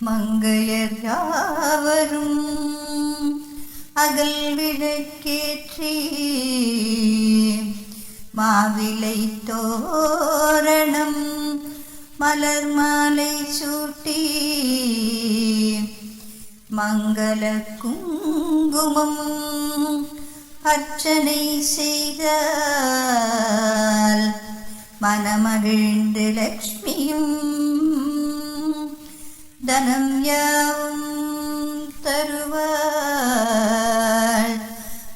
மங்கையர் யாவரும் அகல் விளக்கேற்றி மாவிலை தோரணம் மலர் மாலை சூட்டி மங்கள குங்குமம் அர்ச்சனை செய்தால் மனமகிழ்ந்து லக்ஷ்மியும் தனம் யாவும் தருவாள்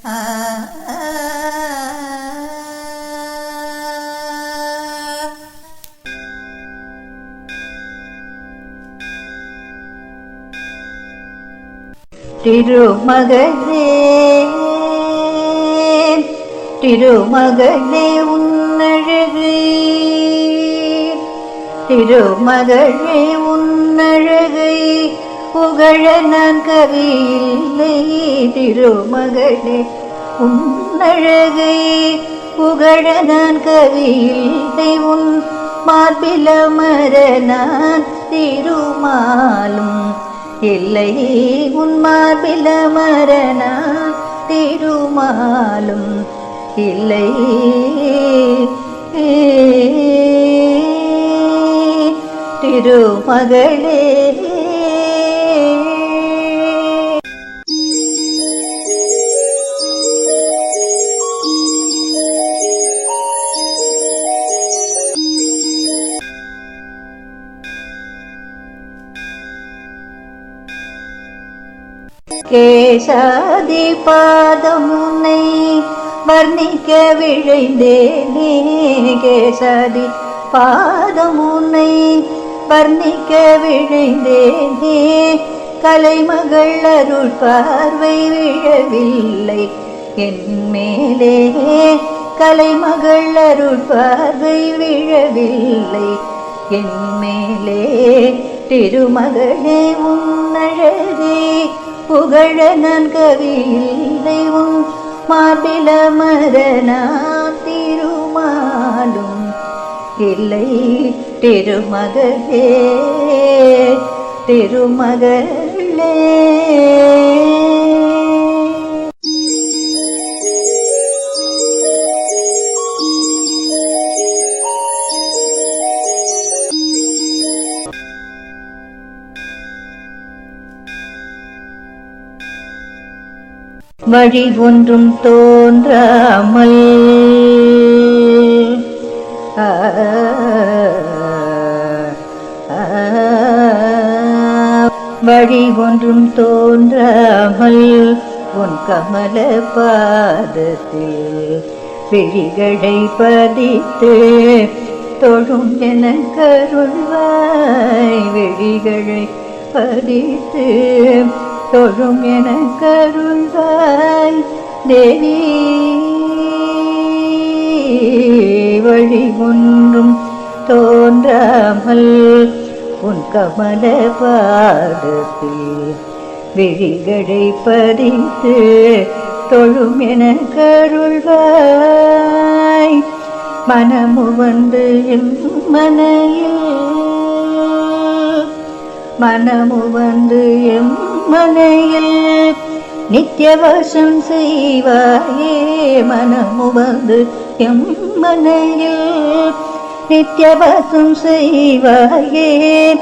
ஆ, ஆ, ஆ. திருமகளே திருமகளே உன்னழகு திருமகளே உன்னழகை புகழ நான் கவியில்லை திருமகளே. உன்னழகை புகழ நான் கவியில்லை உன் மார்பிலமர நான் திருமாலும் இல்லை. உன் மார்பிலமர நான் திருமாலும் இல்லை. ஏ திருமகளே. கேசாதி பாதமுனை வர்ணிக்க விழைந்தேனே. கேசாதி பாதமுனை வர்ணிக்க விழைந்தேனே. கலைமகள் அருள் பார்வை விழவில்லை என் மேலே கலைமகள் அருள் பார்வை விழவில்லை என் மேலே திருமகளே உன்னழகே. புகழ நான் கவியில்லை உன் மாபில மரணா இல்லை திருமகளே திருமகளே. வழி ஒன்றும் தோன்றாமல் ஒன்றும் தோன்றாமல் உன் கமல பாதத்தில் விழிகளை பதித்து தொழும் என கருள்வாய். விழிகளை பதித்து தொழும் என கருள்வாய். தேவி வழி ஒன்றும் தோன்றாமல் உன் கமல பாதத்தில் விழிகளை பதித்து தொழும் என கருள்வாய். மனமு வந்து மனையில் மனமு வந்து எம் மனையில் நித்தியவசம் செய்வாயே. மனமு வந்து எம் மனையில் நித்தியவசம் செய்வாயே.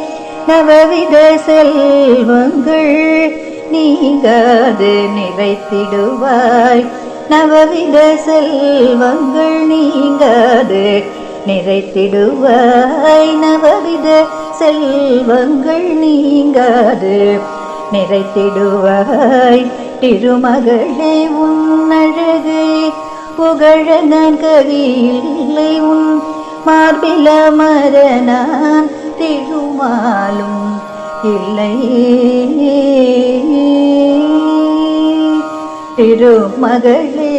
நவவித செல்வங்கள் நீங்காது நிறைத்திடுவாய். நவவித செல்வங்கள் நீங்காது நிறைத்திடுவாய். நவவித செல்வங்கள் நீங்காது நிறைத்திடுவாய். திருமகளே உன் உன்னழகை புகழ நான் கவியில்லை. உன் மார்பில மரணான் திருமாலும் இல்லை. திருமகளே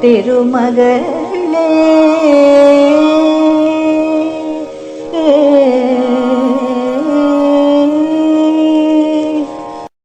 திருமகளே.